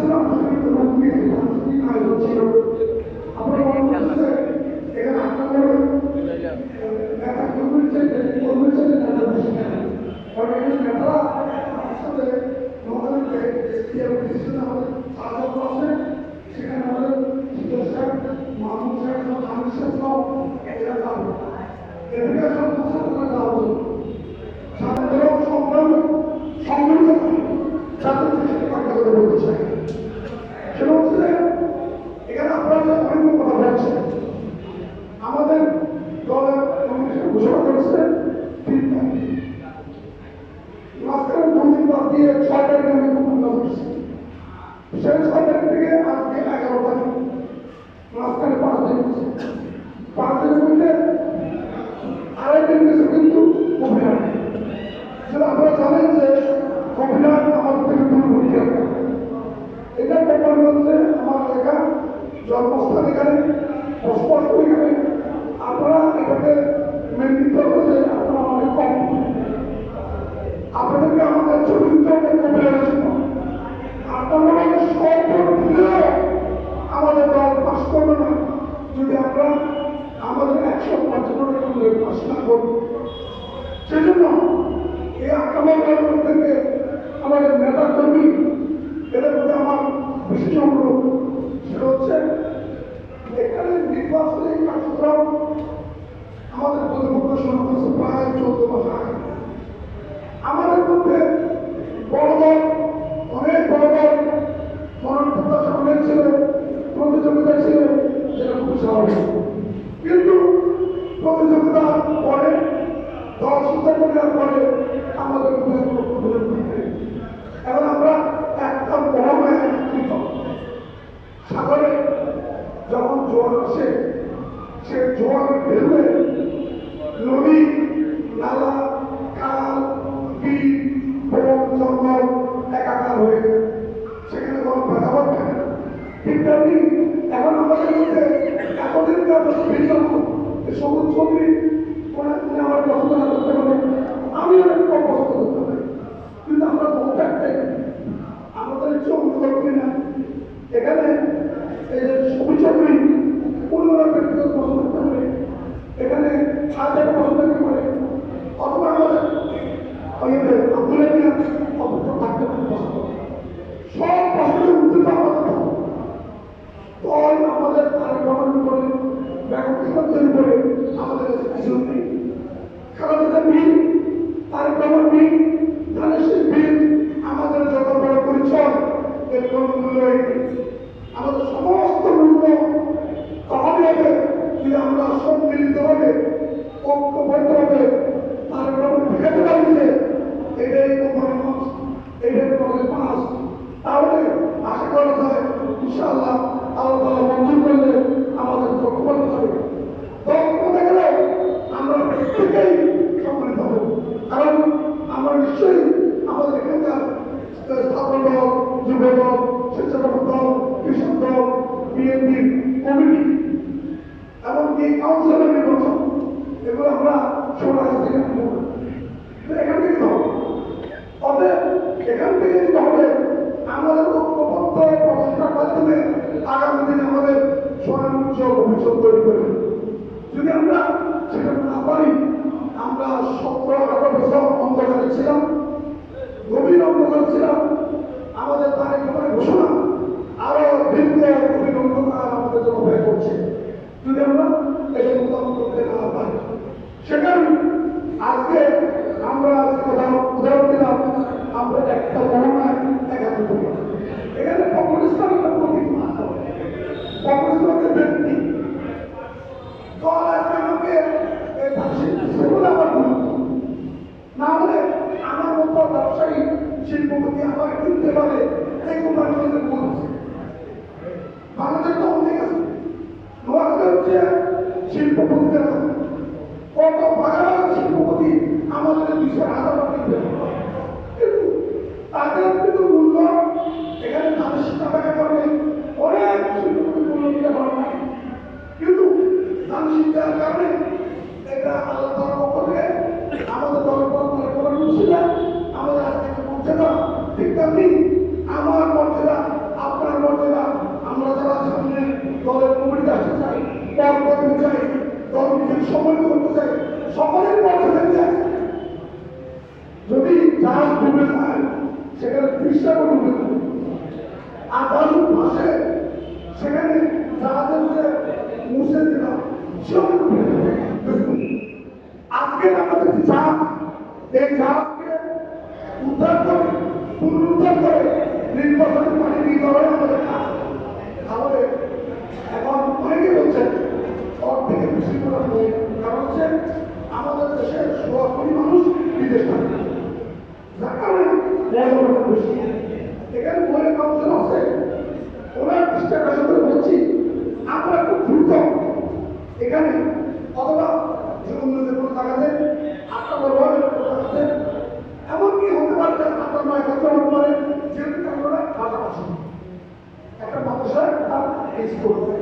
知道我这辈子都不愿意你谈第钱个 দিয়ে ছয় তারিখে আমি খুলনা করছি সেই ছয় তারিখ থেকে আজকে এগারো তারিখ মাঝখানে পাঁচ দিন পাঁচ দিন মধ্যে আড়াই দিন কিছু কিন্তু অভিনয় সেটা আপনারা জানেন যে অভিনয় আমার থেকে দূর হচ্ছে এটা গোপালগঞ্জে আমার এলাকা জন্মস্থান এখানে, বসবাস করি এখানে আপনারা এটাকে মেনটেন করব যে আপনারা অনেক কম। আপনাদেরকে আমার por হবে সেখানে কোনো ভেদাভাব থাকে। না ঠিক এখন আমাদের মধ্যে এতদিনকার ভিন্ন সবুজ চৌধুরী কমিটি এমনকি কাউন্সিলর নির্বাচন এগুলো আমরা সমাজ থেকে এখান থেকে হবে অতএব এখান থেকে যদি হবে, আমাদের ঐক্যবদ্ধ প্রচেষ্টার মাধ্যমে আগামী দিনে আমাদের স্বয়ং ভবিষ্যৎ তৈরি করবে। আজকে আমরা উদাহরণ দিলাম, আমরা একটা করোনায় একান্ত এখানে কমিউনিস্টার একটা প্রতীক কমিউনিস্ট ব্যক্তি। দল আজকে না হলে আমার মতো ব্যবসায়ী, শিল্পপতি আমার কিনতে পারে, এই কোম্পানিগুলোতে ভুল আছে। বাংলাদেশ তো অনেক হচ্ছে শিল্পপতিদের you. জোরের এখন অনেকে বলছেন অর্ধেকে বেশি করা কারণ আমাদের দেশের সোয়া মানুষ বিদেশ থাকে। যার কারণে আমরা